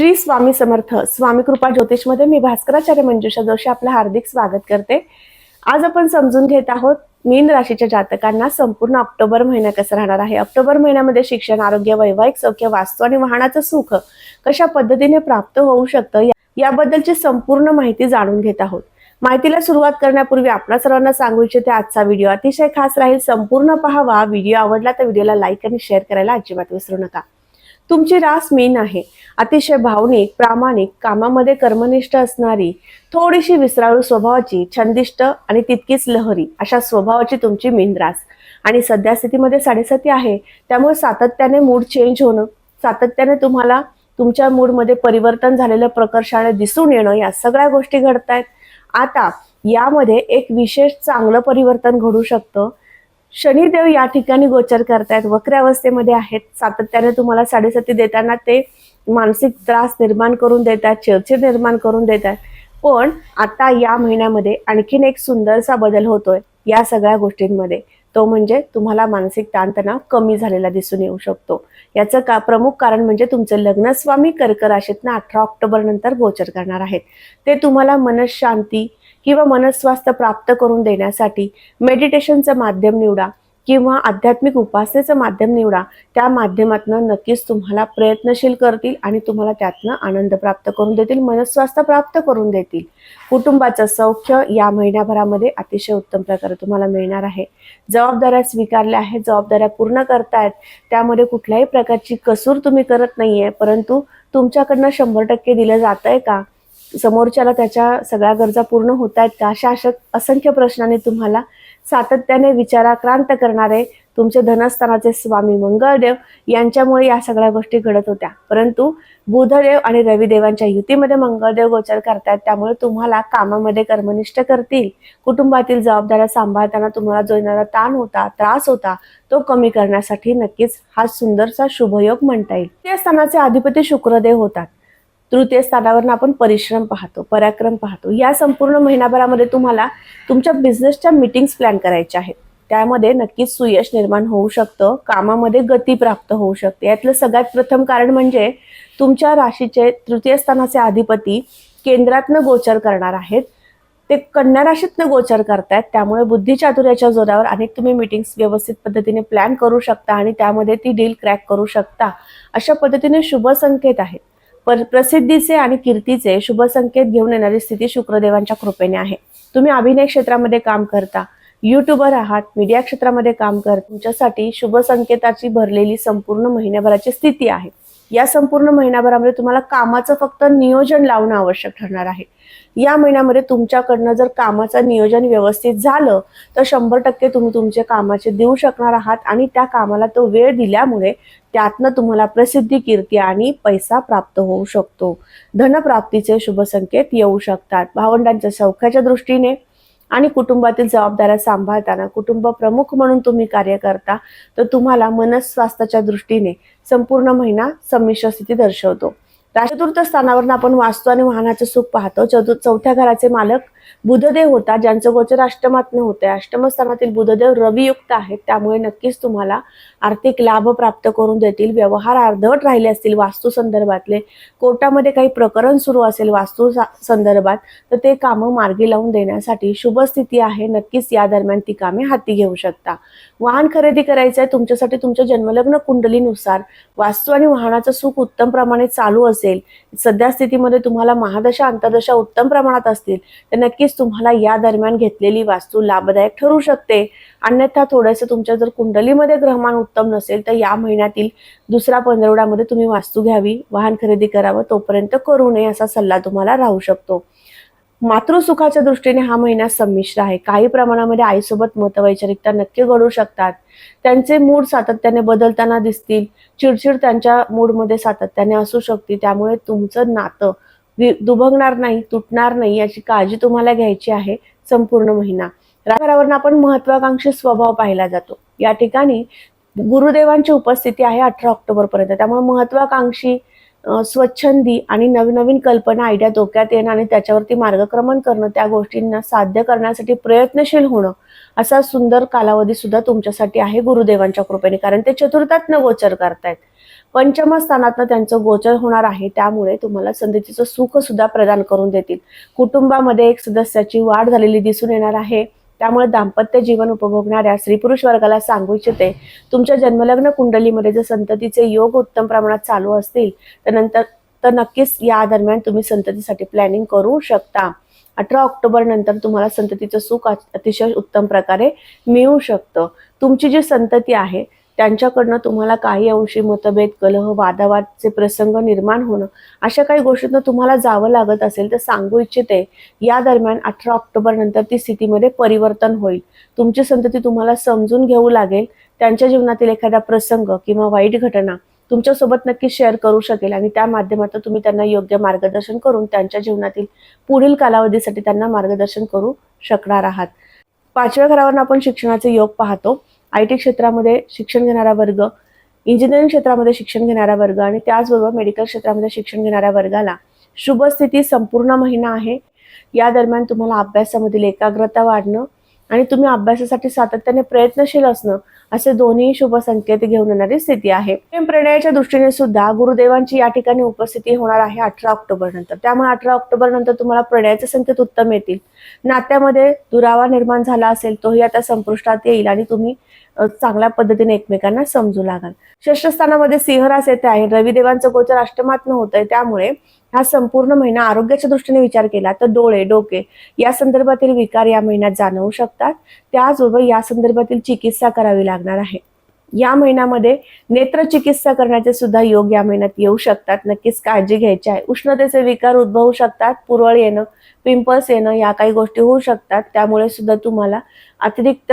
श्री स्वामी समर्थ स्वामी कृपा ज्योतिषमध्ये मी भास्कराचार्य मंजुषा जोशी आपलं हार्दिक स्वागत करते. आज आपण समजून घेत आहोत मीन राशीच्या जातकांना संपूर्ण ऑक्टोबर महिना कसा राहणार आहे? ऑक्टोबर महिन्यामध्ये शिक्षण आरोग्य वैवाहिक सौख्य वास्तू आणि वाहनाचं सुख कशा पद्धतीने प्राप्त होऊ शकतं? याबद्दलची संपूर्ण माहिती जाणून घेत आहोत. माहितीला सुरुवात करण्यापूर्वी आपल्या सर्वांना सांगू इच्छिते आजचा व्हिडिओ अतिशय खास राहील. संपूर्ण पहावा. व्हिडिओ आवडला तर व्हिडिओला लाईक आणि शेअर करायला अजिबात विसरू नका. तुमची रास मीन आहे. अतिशय भावनिक प्रामाणिक कामामध्ये कर्मनिष्ठ असणारी थोडीशी विसराळू स्वभावाची छंदिष्ट आणि तितकीच लहरी अशा स्वभावाची तुमची मीन रास. आणि सध्या स्थितीमध्ये साडेसाती आहे. त्यामुळे सातत्याने मूड चेंज होणं सातत्याने तुम्हाला तुमच्या मूडमध्ये परिवर्तन झालेलं प्रकर्षाने दिसून येणं या सगळ्या गोष्टी घडतायत. आता यामध्ये एक विशेष चांगलं परिवर्तन घडू शकतं. शनिदेव या ठिकाणी गोचर करतायत. वक्र अवस्थेमध्ये आहेत. सातत्याने तुम्हाला साडेसाती देताना ते मानसिक त्रास निर्माण करून देतात चिडचिड निर्माण करून देतात. पण आता या महिन्यामध्ये आणखीन एक सुंदरसा बदल होतोय या सगळ्या गोष्टींमध्ये. तो म्हणजे तुम्हाला मानसिक ताणतणाव कमी झालेला दिसून येऊ शकतो. याचं का प्रमुख कारण म्हणजे तुमचे लग्नस्वामी कर्क राशीतनं अठरा ऑक्टोबर नंतर गोचर करणार आहेत. ते तुम्हाला मनशांती किंवा मनस्वास्थ्य प्राप्त करून देण्यासाठी मेडिटेशनचं माध्यम निवडा किंवा आध्यात्मिक उपासनेचं माध्यम निवडा. त्या माध्यमातून नक्कीच तुम्हाला प्रयत्नशील करतील आणि तुम्हाला त्यातनं आनंद प्राप्त करून देतील मनस्वास्थ्य प्राप्त करून देतील. कुटुंबाचं सौख्य या महिन्याभरामध्ये अतिशय उत्तम प्रकारे तुम्हाला मिळणार आहे. जबाबदाऱ्या स्वीकारल्या आहेत जबाबदाऱ्या पूर्ण करतायत. त्यामध्ये कुठल्याही प्रकारची कसूर तुम्ही करत नाहीये परंतु तुमच्याकडनं शंभर टक्के दिलं जात आहे का? समोरच्याला त्याच्या सगळ्या गरजा पूर्ण होत आहेत का अशा अशा असंख्य प्रश्नाने तुम्हाला सातत्याने विचाराक्रांत करणारे तुमचे धनस्थानाचे स्वामी मंगळदेव यांच्यामुळे या सगळ्या गोष्टी घडत होत्या. परंतु बुधदेव आणि रविदेवांच्या युतीमध्ये मंगळदेव गोचर करतायत. त्यामुळे तुम्हाला कामामध्ये कर्मनिष्ठ करतील. कुटुंबातील जबाबदाऱ्या सांभाळताना तुम्हाला जो येणारा ताण होता त्रास होता तो कमी करण्यासाठी नक्कीच हा सुंदरसा शुभयोग म्हणता येईल. या स्थानाचे अधिपती शुक्रदेव होतात. तृतीय स्थानावरून आपण परिश्रम पाहतो पराक्रम पाहतो. या संपूर्ण महिनाभरामध्ये तुम्हाला तुमच्या बिझनेसच्या मीटिंग्स प्लॅन करायच्या आहेत. त्यामध्ये नक्कीच सुयश निर्माण होऊ शकतं कामामध्ये गती प्राप्त होऊ शकते. यातलं सगळ्यात प्रथम कारण म्हणजे तुमच्या राशीचे तृतीय स्थानाचे अधिपती केंद्रातनं गोचर करणार आहेत. ते कन्या राशीतनं गोचर करतायत. त्यामुळे बुद्धिचातुर्याच्या जोरावर अनेक तुम्ही मीटिंग्स व्यवस्थित पद्धतीने प्लॅन करू शकता आणि त्यामध्ये ती डील क्रॅक करू शकता. अशा पद्धतीने शुभ संकेत आहेत. प्रसिद्धीचे आणि कीर्तीचे शुभ संकेत घेऊन येणारी स्थिती शुक्रदेवांच्या कृपेने आहे. तुम्ही अभिनय क्षेत्रामध्ये काम करता. युट्यूबर आहात मीडिया क्षेत्रामध्ये काम करता. तुमच्यासाठी शुभ संकेताची भरलेली संपूर्ण महिन्याभराची स्थिती आहे. या संपूर्ण महिन्याभरामध्ये तुम्हाला कामाचं फक्त नियोजन लावणं आवश्यक ठरणार आहे. या महिन्यामध्ये तुमच्याकडनं जर कामाचं नियोजन व्यवस्थित झालं तर शंभर टक्के तुम्ही तुमचे कामाचे देऊ शकणार आहात आणि त्या कामाला तो वेळ दिल्यामुळे त्यातनं तुम्हाला प्रसिद्धी कीर्ती आणि पैसा प्राप्त होऊ शकतो. धनप्राप्तीचे शुभ संकेत येऊ शकतात. भावंडांच्या सौख्याच्या दृष्टीने आणि कुटुंबातील जबाबदाऱ्या सांभाळताना कुटुंब प्रमुख म्हणून तुम्ही कार्य करता तर तुम्हाला मनस्वास्थ्याच्या दृष्टीने संपूर्ण महिना संमिश्र स्थिती दर्शवतो. चतुर्थ स्थानावरून आपण वास्तू आणि वाहनाचं सुख पाहतो. चतुर्थ चौथ्या घराचे मालक बुधदेव होता ज्यांचं गोचर अष्टमातनं होते अष्टमस्थानातील बुधदेव रवियुक्त आहेत त्यामुळे नक्कीच तुम्हाला आर्थिक लाभ प्राप्त करून देतील. व्यवहार अर्धवट राहिले असतील वास्तू संदर्भातले. कोर्टामध्ये काही प्रकरण सुरू असेल वास्तू संदर्भात तर ते कामं मार्गी लावून देण्यासाठी शुभ स्थिती आहे. नक्कीच या दरम्यान ती कामे हाती घेऊ शकता. वाहन खरेदी करायचं आहे तुमच्यासाठी तुमच्या जन्मलग्न कुंडलीनुसार. वास्तू आणि वाहनाचं सुख उत्तम प्रमाणे चालू असेल. सध्या स्थितीमध्ये तुम्हाला महादशा अंतर्दशा उत्तम प्रमाणात असतील. तर नक्कीच तुम्हाला या दरम्यान घेतलेली वास्तू लाभदायक ठरू शकते. अन्यथा थोडंसं तुमच्या जर कुंडलीमध्ये ग्रहमान उत्तम नसेल तर या महिन्यातील दुसरा पंधरवड्यामध्ये तुम्ही वास्तू घ्यावी वाहन खरेदी करावं तोपर्यंत करू नये असा सल्ला तुम्हाला राहू शकतो. मातृसुखाच्या दृष्टीने हा महिना संमिश्र आहे. काही प्रमाणामध्ये आईसोबत मतवैचारिकता नक्की घडू शकतात. त्यांचे मूड सातत्याने बदलताना दिसतील. चिडचिड त्यांच्या मूडमध्ये सातत्याने असू शकते. त्यामुळे तुमचं नातं दुभंगणार नाही तुटणार नाही याची काळजी तुम्हाला घ्यायची आहे संपूर्ण महिना. राघरावरून आपण महत्वाकांक्षी स्वभाव पाहिला जातो. या ठिकाणी गुरुदेवांची उपस्थिती आहे अठरा ऑक्टोबर पर्यंत त्यामुळे महत्वाकांक्षी स्वच्छंदी आणि नवनवीन कल्पना आयडिया डोक्यात येणं आणि त्याच्यावरती मार्गक्रमण करणं त्या गोष्टींना साध्य करण्यासाठी प्रयत्नशील होणं असा सुंदर कालावधी सुद्धा तुमच्यासाठी आहे गुरुदेवांच्या कृपेने. कारण ते चतुर्थातनं गोचर करतायत. पंचम स्थानातनं त्यांचं गोचर होणार आहे त्यामुळे तुम्हाला संधीचं सुख सुद्धा प्रदान करून देतील. कुटुंबामध्ये एक सदस्याची वाढ झालेली दिसून येणार आहे. त्यामुळे दाम्पत्य जीवन उपभोगणाऱ्या स्त्री पुरुष वर्गाला सांगू इच्छिते तुमच्या जन्मलग्न कुंडलीमध्ये जर संततीचे योग उत्तम प्रमाणात चालू असतील तर नंतर तर नक्कीच या दरम्यान तुम्ही संततीसाठी प्लॅनिंग करू शकता. अठरा ऑक्टोबर नंतर तुम्हाला संततीचं सुख अतिशय उत्तम प्रकारे मिळू शकतं. तुमची जी संतती आहे त्यांच्याकडनं तुम्हाला काही अंशी मतभेद कलह वादावादचे प्रसंग निर्माण होणं अशा काही गोष्टींना तुम्हाला जावं लागत असेल तर सांगू इच्छिते या दरम्यान अठरा ऑक्टोबर नंतर ती स्थितीमध्ये परिवर्तन होईल. तुमची संतती तुम्हाला समजून घेऊ लागेल. त्यांच्या जीवनातील एखादा प्रसंग किंवा वाईट घटना तुमच्यासोबत नक्की शेअर करू शकेल आणि त्या माध्यमातून तुम्ही त्यांना योग्य मार्गदर्शन करून त्यांच्या जीवनातील पुढील कालावधीसाठी त्यांना मार्गदर्शन करू शकणार आहात. पाचव्या घरावरून आपण शिक्षणाचे योग पाहतो. आय टी क्षेत्रामध्ये शिक्षण घेणारा वर्ग इंजिनिअरिंग क्षेत्रामध्ये शिक्षण घेणारा वर्ग आणि त्याचबरोबर मेडिकल क्षेत्रामध्ये शिक्षण घेणाऱ्या वर्गाला शुभ स्थिती संपूर्ण महिना आहे. या दरम्यान तुम्हाला अभ्यासामधील एकाग्रता वाढणं आणि तुम्ही अभ्यासासाठी सातत्याने प्रयत्नशील असणं असे दोन्ही शुभ संकेत घेऊन येणारी स्थिती आहे. प्रणयाच्या दृष्टीने सुद्धा गुरुदेवांची या ठिकाणी उपस्थिती होणार आहे अठरा ऑक्टोबर नंतर. त्यामुळे अठरा ऑक्टोबर नंतर तुम्हाला प्रणयाचे संकेत उत्तम येतील. नात्यामध्ये दुरावा निर्माण झाला असेल तोही आता संपुष्टात येईल आणि तुम्ही चांगल्या पद्धतीने एकमेकांना समजू लागाल. षष्ठस्थानामध्ये सिंहरास येते आहे. रविदेवांचं गोचर अष्टमात्न होत आहे त्यामुळे हा संपूर्ण महिना आरोग्याच्या दृष्टीने विचार केला तर डोळे डोके या संदर्भातील विकार या महिन्यात जाणवू शकतात. त्याचबरोबर या संदर्भातील चिकित्सा करावी लागणार आहे. या महिन्यामध्ये नेत्रचिकित्सा करण्याचे सुद्धा योग या महिन्यात येऊ शकतात. नक्कीच काळजी घ्यायची आहे. उष्णतेचे विकार उद्भवू शकतात. पुरळ येणं पिंपल्स येणं या काही गोष्टी होऊ शकतात. त्यामुळे सुद्धा तुम्हाला अतिरिक्त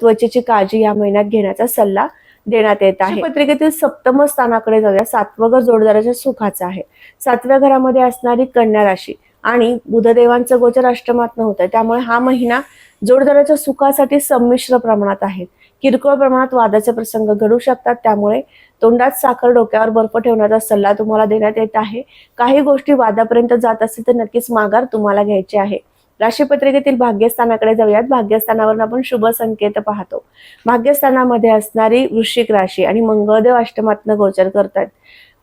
त्वचेची काळजी या महिन्यात घेण्याचा सल्ला देण्यात येत आहे. पत्रिकेतील सप्तम स्थानाकडे जाऊया. सातवं घर जोडदाराच्या सुखाचा आहे. सातव्या घरामध्ये असणारी कन्या राशी आणि बुधदेवांचं गोचर अष्टमात होत आहे त्यामुळे हा महिना जोडदाराच्या सुखासाठी संमिश्र प्रमाणात आहे. किरकोळ प्रमाणात वादाचे प्रसंग घडू शकतात. त्यामुळे तोंडात साखर डोक्यावर बर्फ ठेवण्याचा सल्ला तुम्हाला देण्यात येत आहे. काही गोष्टी वादापर्यंत जात असतील तर नक्कीच माघार तुम्हाला घ्यायची आहे. राशीपत्रिकेतील भाग्यस्थानाकडे जाऊयात. भाग्यस्थानावर आपण शुभ संकेत पाहतो. भाग्यस्थानामध्ये असणारी वृश्चिक राशी आणि मंगळदेव अष्टमातनं गोचर करतात.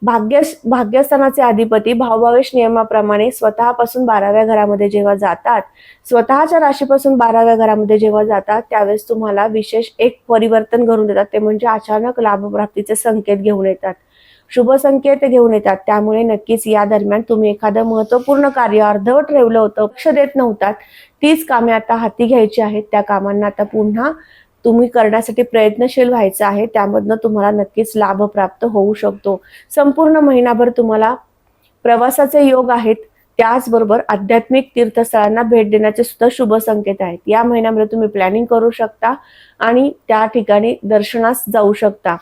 भाग्य भाग्यस्थानाचे अधिपती भावभावेश नियमाप्रमाणे स्वतःपासून बाराव्या घरामध्ये जेव्हा जातात स्वतःच्या राशीपासून बाराव्या घरामध्ये जेव्हा जातात त्यावेळेस तुम्हाला विशेष एक परिवर्तन घडून देतात. ते म्हणजे अचानक लाभप्राप्तीचे संकेत घेऊन येतात. शुभ संकेत घेऊन येतात. त्यामुळे नक्कीच या दरम्यान तुम्ही एखादं महत्त्वपूर्ण कार्य अर्धवट ठेवलं होतं लक्ष देत नव्हतात. तीच कामे आता हाती घ्यायची आहेत. त्या कामांना आता पुन्हा तुम्ही करण्यासाठी प्रयत्नशील व्हायचं आहे त्यामधनं तुम्हाला नक्कीच लाभ प्राप्त होऊ शकतो. संपूर्ण महिनाभर तुम्हाला प्रवासाचे योग आहेत त्याचबरोबर आध्यात्मिक तीर्थस्थळांना भेट देण्याचे सुद्धा शुभ संकेत आहेत. या महिन्यामध्ये तुम्ही प्लॅनिंग करू शकता आणि त्या ठिकाणी दर्शनास जाऊ शकता.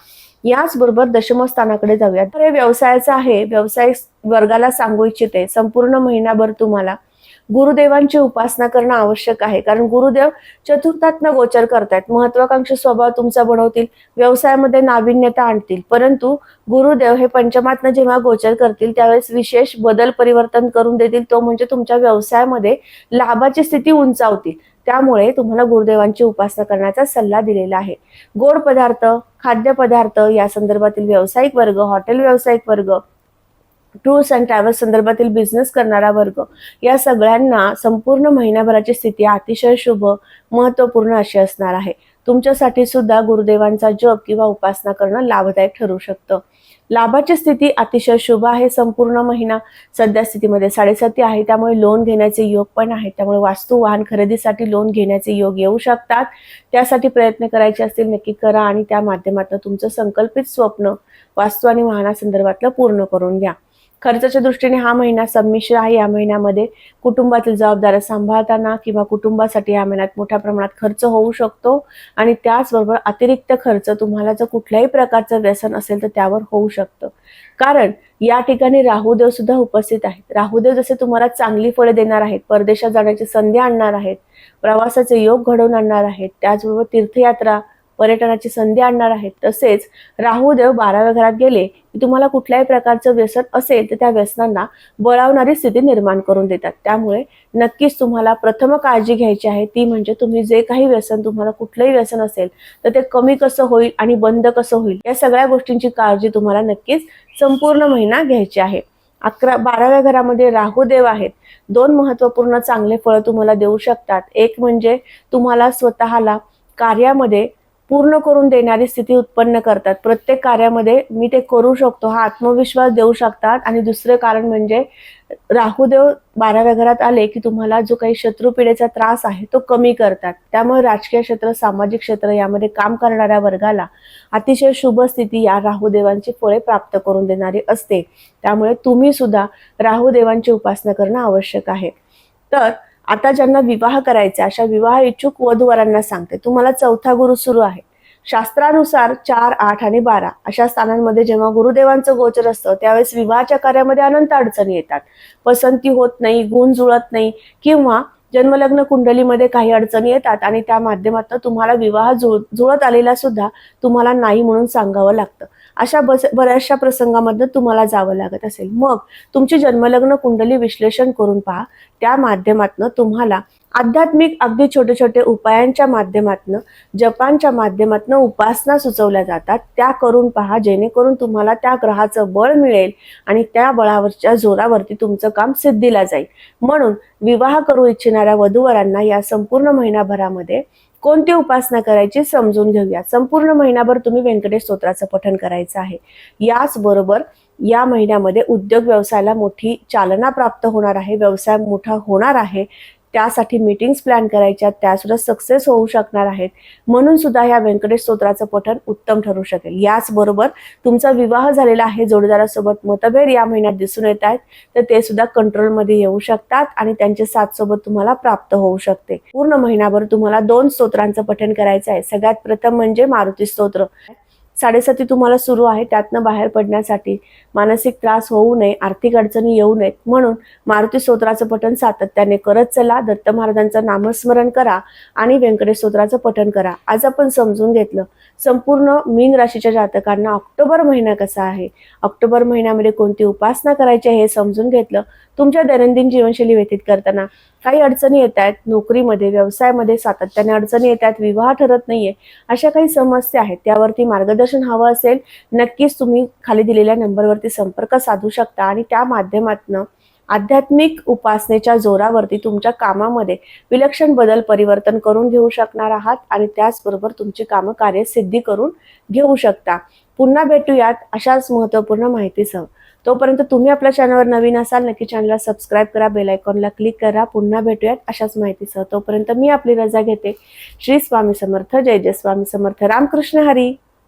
याचबरोबर दशमस्थानाकडे जाऊयात. तर हे व्यवसायाचं आहे व्यवसाय वर्गाला सांगू इच्छिते. संपूर्ण महिनाभर तुम्हाला गुरुदेवांची उपासना करणं आवश्यक आहे. कारण गुरुदेव चतुर्थातनं गोचर करतायत. महत्वाकांक्षी स्वभाव तुमचा बनवतील व्यवसायामध्ये नाविन्यता आणतील. परंतु गुरुदेव हे पंचमात्न जेव्हा गोचर करतील त्यावेळेस विशेष बदल परिवर्तन करून देतील. तो म्हणजे तुमच्या व्यवसायामध्ये लाभाची स्थिती उंचावतील. त्यामुळे तुम्हाला गुरुदेवांची उपासना करण्याचा सल्ला दिलेला आहे. गोड पदार्थ खाद्यपदार्थ या संदर्भातील व्यावसायिक वर्ग हॉटेल व्यावसायिक वर्ग टूर्स अँड ट्रॅव्हल्स संदर्भातील बिझनेस करणारा वर्ग या सगळ्यांना संपूर्ण महिन्याभराची स्थिती अतिशय शुभ महत्त्वपूर्ण अशी असणार आहे. तुमच्यासाठी सुद्धा गुरुदेवांचा जप किंवा उपासना करणं लाभदायक ठरू शकतं. लाभाची स्थिती अतिशय शुभ आहे संपूर्ण महिना सध्या स्थितीमध्ये साडेसाती आहे त्यामुळे लोन घेण्याचे योग पण आहे त्यामुळे वास्तू वाहन खरेदीसाठी लोन घेण्याचे योग येऊ शकतात. त्यासाठी प्रयत्न करायचे असतील नक्की करा आणि त्या माध्यमातून तुमचं संकल्पित स्वप्न वास्तू आणि वाहनासंदर्भातलं पूर्ण करून घ्या. खर्चाच्या दृष्टीने हा महिना संमिश्र आहे. या महिन्यामध्ये कुटुंबातील जबाबदाऱ्या सांभाळताना किंवा कुटुंबासाठी या महिन्यात मोठ्या प्रमाणात खर्च होऊ शकतो आणि त्याचबरोबर अतिरिक्त खर्च तुम्हाला जर कुठल्याही प्रकारचं व्यसन असेल तर त्यावर होऊ शकतं. कारण या ठिकाणी राहुदेव सुद्धा उपस्थित आहेत. राहुदेव जसे तुम्हाला चांगली फळे देणार आहेत परदेशात जाण्याची संधी आणणार आहेत प्रवासाचे योग घडवून आणणार आहेत त्याचबरोबर तीर्थयात्रा पर्यटनाची संधी आणणार आहेत. तसेच राहूदेव बाराव्या घरात गेले की तुम्हाला कुठल्याही प्रकारचं व्यसन असेल तर त्या व्यसनांना बळावणारी स्थिती निर्माण करून देतात. त्यामुळे नक्कीच तुम्हाला प्रथम काळजी घ्यायची आहे. ती म्हणजे तुम्ही जे काही व्यसन तुम्हाला कुठलंही व्यसन असेल तर ते कमी कसं होईल आणि बंद कसं होईल या सगळ्या गोष्टींची काळजी तुम्हाला नक्कीच संपूर्ण महिना घ्यायची आहे. अकरा बाराव्या घरामध्ये राहुदेव आहेत. दोन महत्त्वपूर्ण चांगले फळ तुम्हाला देऊ शकतात. एक म्हणजे तुम्हाला स्वतःला कार्यामध्ये पूर्ण करून देणारी स्थिती उत्पन्न करतात. प्रत्येक कार्यामध्ये मी ते करू शकतो हा आत्मविश्वास देऊ शकतात. आणि दुसरे कारण म्हणजे राहुदेव बाराव्या घरात आले की तुम्हाला जो काही शत्रुपीडेचा त्रास आहे तो कमी करतात. त्यामुळे राजकीय क्षेत्र सामाजिक क्षेत्र यामध्ये काम करणाऱ्या वर्गाला अतिशय शुभ स्थिती या राहुदेवांची फळे प्राप्त करून देणारी असते. त्यामुळे तुम्ही सुद्धा राहुदेवांची उपासना करणं आवश्यक आहे. तर आता ज्यांना विवाह करायचा अशा विवाह इच्छुक वधूवरांना सांगते तुम्हाला चौथा गुरु सुरू आहे. शास्त्रानुसार चार आठ आणि बारा अशा स्थानांमध्ये जेव्हा गुरुदेवांचं गोचर असतं त्यावेळेस विवाहाच्या कार्यामध्ये अनंत अडचणी येतात. पसंती होत नाही गुण जुळत नाही किंवा जन्मलग्न कुंडलीमध्ये काही अडचणी येतात आणि त्या माध्यमातून तुम्हाला विवाह जुळ जुळत आलेला सुद्धा तुम्हाला नाही म्हणून सांगावं लागतं. अशा बस बऱ्याचशा प्रसंगामधनं तुम्हाला जावं लागत असेल. मग तुमची जन्मलग्न कुंडली विश्लेषण करून पहा. त्या माध्यमातून तुम्हाला आध्यात्मिक अगदी छोटे छोटे उपायांच्या माध्यमातनं जपांच्या माध्यमातनं उपासना सुचवल्या जातात. त्या करून पहा जेणेकरून तुम्हाला त्या ग्रहाचं बळ मिळेल आणि त्या बळावरच्या जोरावरती तुमचं काम सिद्धीला जाईल. म्हणून विवाह करू इच्छिणाऱ्या वधूवरांना या संपूर्ण महिनाभरामध्ये कोणती उपासना करायची समजून घेऊया. संपूर्ण महिनाभर तुम्ही व्यंकटेश स्तोत्राचं पठण करायचं आहे. याचबरोबर या महिन्यामध्ये उद्योग व्यवसायाला मोठी चालना प्राप्त होणार आहे. व्यवसाय मोठा होणार आहे. त्यासाठी मीटिंग्स प्लॅन करायच्या त्या सुद्धा सक्सेस होऊ शकणार आहेत. म्हणून सुद्धा ह्या व्यंकटेश स्तोत्राचं पठण उत्तम ठरू शकेल. याचबरोबर तुमचा विवाह झालेला आहे जोडीदारासोबत मतभेद या महिन्यात दिसून येत आहेत तर ते सुद्धा कंट्रोलमध्ये येऊ शकतात आणि त्यांचे साथ सोबत तुम्हाला प्राप्त होऊ शकते. पूर्ण महिनाभर तुम्हाला दोन स्तोत्रांचं पठण करायचं आहे. सगळ्यात प्रथम म्हणजे मारुती स्तोत्र. साडेसाती तुम्हाला सुरू आहे त्यातनं बाहेर पडण्यासाठी. मानसिक त्रास होऊ नये आर्थिक अडचणी येऊ नयेत. म्हणून मारुती स्तोत्राचं पठण सातत्याने करत चला. दत्त महाराजांचं नामस्मरण करा आणि व्यंकटेश स्तोत्राचं पठण करा. आज आपण समजून घेतलं. संपूर्ण मीन राशीच्या जातकांना ऑक्टोबर महिना कसा आहे? ऑक्टोबर महिन्यामध्ये कोणती उपासना करायची आहे हे समजून घेतलं. तुमच्या दैनंदिन जीवनशैली व्यतीत करताना काही अडचणी येत आहेत. नोकरीमध्ये व्यवसायामध्ये सातत्याने अडचणी येत आहेत. विवाह ठरत नाहीये. अशा काही समस्या आहेत. त्यावरती मार्गदर्शन मार्गदर्शन हवं असेल नक्कीच तुम्ही खाली दिलेल्या नंबरवरती संपर्क साधू शकता आणि त्या माध्यमातनं आध्यात्मिक उपासनेच्या जोरावरती तुमच्या कामामध्ये विलक्षण बदल परिवर्तन करून घेऊ शकणार आहात आणि त्याचबरोबर तुमची कामं कार्यसिद्धी करून घेऊ शकता. पुन्हा भेटूयात अशाच महत्त्वपूर्ण माहितीसह. तोपर्यंत तुम्ही आपल्या चॅनलवर नवीन असाल नक्की चॅनलला सबस्क्राईब करा बेल आयकॉनला क्लिक करा. पुन्हा भेटूयात अशाच माहितीसह. तोपर्यंत मी आपली रजा घेते. श्री स्वामी समर्थ. जय जय स्वामी समर्थ. रामकृष्ण हरी.